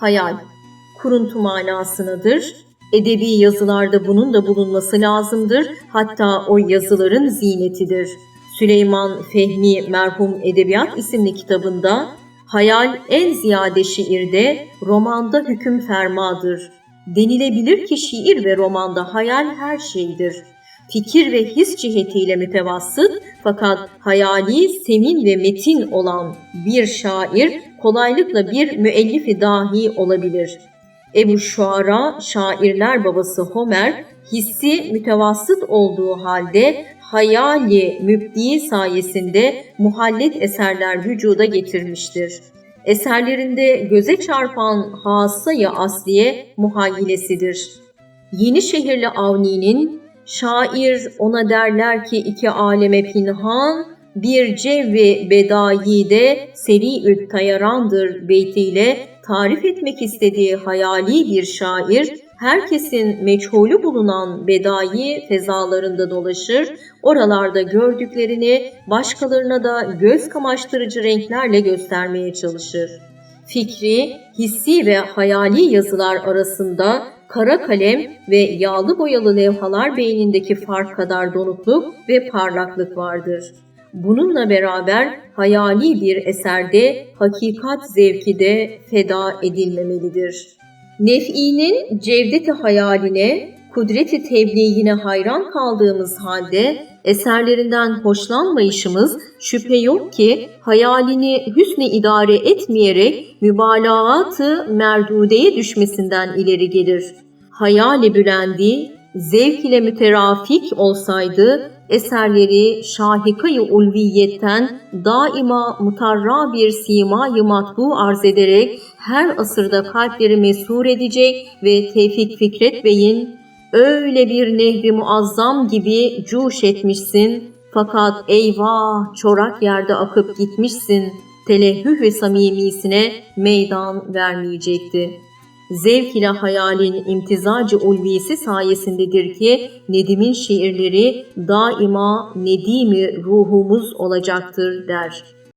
hayal. Kuruntu manasınadır. Edebi yazılarda bunun da bulunması lazımdır. Hatta o yazıların zinetidir. Süleyman Fehmi Merhum Edebiyat isimli kitabında hayal en ziyade şiirde, romanda hüküm fermadır. Denilebilir ki şiir ve romanda hayal her şeydir. Fikir ve his cihetiyle mütevassıt fakat hayali, semin ve metin olan bir şair kolaylıkla bir müellifi dahi olabilir. Ebu Şuara, şairler babası Homer, hissi mütevassıt olduğu halde hayali mübdi sayesinde muhallet eserler vücuda getirmiştir. Eserlerinde göze çarpan hasayı asliye muhayyilesidir. Yenişehirli Avni'nin şair ona derler ki iki aleme pinhan bir cevvi bedayide seri tayarandır beytiyle tarif etmek istediği hayali bir şair herkesin meçhulü bulunan bedai fezalarında dolaşır, oralarda gördüklerini başkalarına da göz kamaştırıcı renklerle göstermeye çalışır. Fikri, hissi ve hayali yazılar arasında kara kalem ve yağlı boyalı levhalar beynindeki fark kadar donukluk ve parlaklık vardır. Bununla beraber hayali bir eserde hakikat zevki de feda edilmemelidir. Nef'inin cevdeti hayaline, kudreti tebliğine hayran kaldığımız halde eserlerinden hoşlanmayışımız şüphe yok ki hayalini hüsnü idare etmeyerek mübalağatı merdudeye düşmesinden ileri gelir. Hayali bülendi, zevk ile müterafik olsaydı eserleri şahikayı ulviyetten daima mutarra bir simayı matbu arz ederek her asırda kalpleri mesur edecek ve Tevfik Fikret Bey'in öyle bir nehri muazzam gibi cuş etmişsin fakat eyvah çorak yerde akıp gitmişsin telehhüh ve samimisine meydan vermeyecekti. Zevk ile hayalin imtizacı ulvisi sayesindedir ki Nedim'in şiirleri daima Nedim'i ruhumuz olacaktır der.